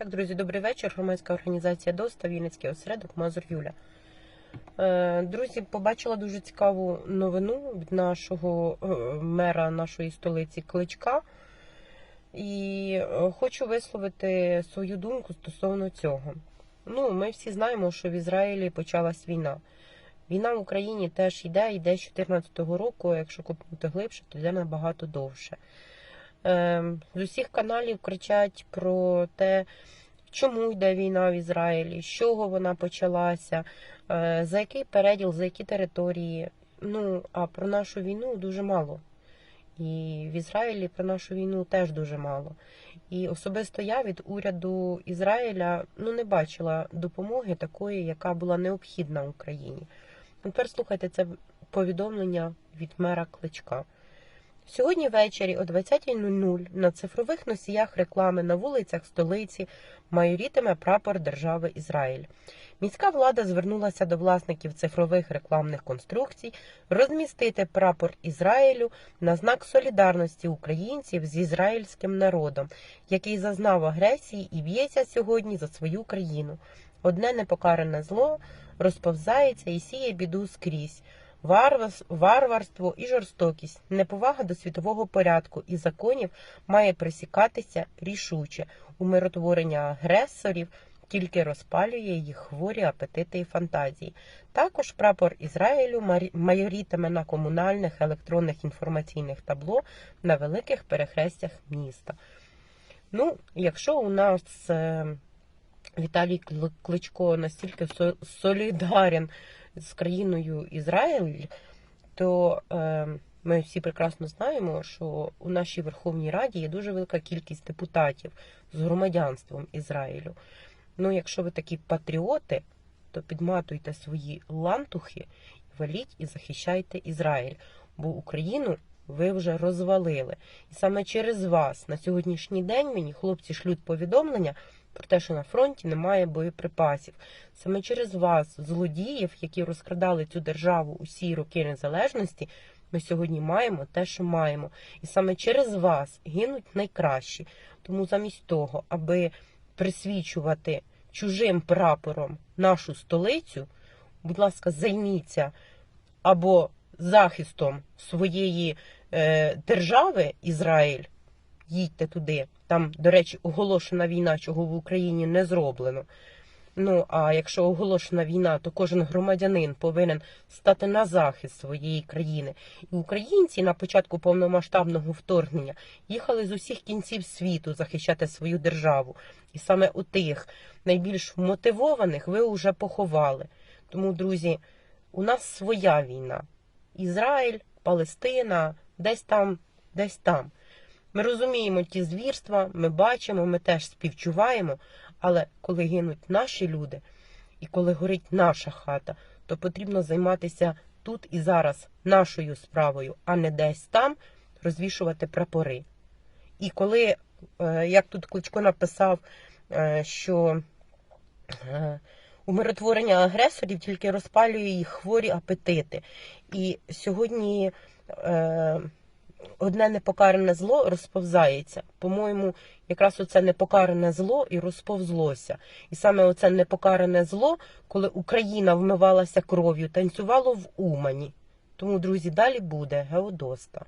Так, друзі, добрий вечір. Громадська організація ДОСТА, Вінницький осередок, Мазур Юля. Е, Друзі, побачила дуже цікаву новину від нашого е, мера нашої столиці Кличка. І е, хочу висловити свою думку стосовно цього. Ну, ми всі знаємо, що в Ізраїлі почалась війна. Війна в Україні теж йде, йде з 2014 року, якщо купнути глибше, то йде набагато довше. Ем, З усіх каналів кричать про те, чому йде війна в Ізраїлі, з чого вона почалася, е, за який переділ, за які території. Ну, а про нашу війну дуже мало. І в Ізраїлі про нашу війну теж дуже мало. І особисто я від уряду Ізраїля ну не бачила допомоги такої, яка була необхідна Україні. Ну, Тепер слухайте це повідомлення від мера Кличка. Сьогодні ввечері о 20.00 на цифрових носіях реклами на вулицях столиці майорітиме прапор держави Ізраїль. Міська влада звернулася до власників цифрових рекламних конструкцій розмістити прапор Ізраїлю на знак солідарності українців з ізраїльським народом, який зазнав агресії і б'ється сьогодні за свою країну. Одне непокаране зло розповзається і сіє біду скрізь. Варварство і жорстокість, неповага до світового порядку і законів має присікатися рішуче. Умиротворення агресорів тільки розпалює їх хворі апетити і фантазії. Також прапор Ізраїлю майорітиме на комунальних електронних інформаційних табло на великих перехрестях міста. Ну, якщо у нас е, Віталій Кли- Кличко настільки солідарен з країною Ізраїль, то е, ми всі прекрасно знаємо, що у нашій Верховній Раді є дуже велика кількість депутатів з громадянством Ізраїлю. Ну, якщо ви такі патріоти, то підматуйте свої лантухи, валіть і захищайте Ізраїль, бо Україну ви вже розвалили. І саме через вас на сьогоднішній день мені хлопці шлють повідомлення про те, що на фронті немає боєприпасів. Саме через вас, злодіїв, які розкрадали цю державу усі роки незалежності, ми сьогодні маємо те, що маємо. І саме через вас гинуть найкращі. Тому замість того, аби присвічувати чужим прапором нашу столицю, будь ласка, займіться або захистом своєї держави Ізраїль, їдьте туди. Там, до речі, оголошена війна, чого в Україні не зроблено. Ну а якщо оголошена війна, то кожен громадянин повинен стати на захист своєї країни. І українці на початку повномасштабного вторгнення їхали з усіх кінців світу захищати свою державу. І саме у тих найбільш мотивованих ви вже поховали. Тому, друзі, у нас своя війна. Ізраїль, Палестина, десь там, десь там. Ми розуміємо ті звірства, ми бачимо, ми теж співчуваємо. Але коли гинуть наші люди і коли горить наша хата, то потрібно займатися тут і зараз нашою справою, а не десь там розвішувати прапори. І коли, е, як тут Кличко написав, е, що е, умиротворення агресорів тільки розпалює їх хворі апетити. І сьогодні одне непокаране зло розповзається. По-моєму, якраз оце непокаране зло і розповзлося. І саме оце непокаране зло, коли Україна вмивалася кров'ю, танцювало в Умані. Тому, друзі, далі буде Геодоста.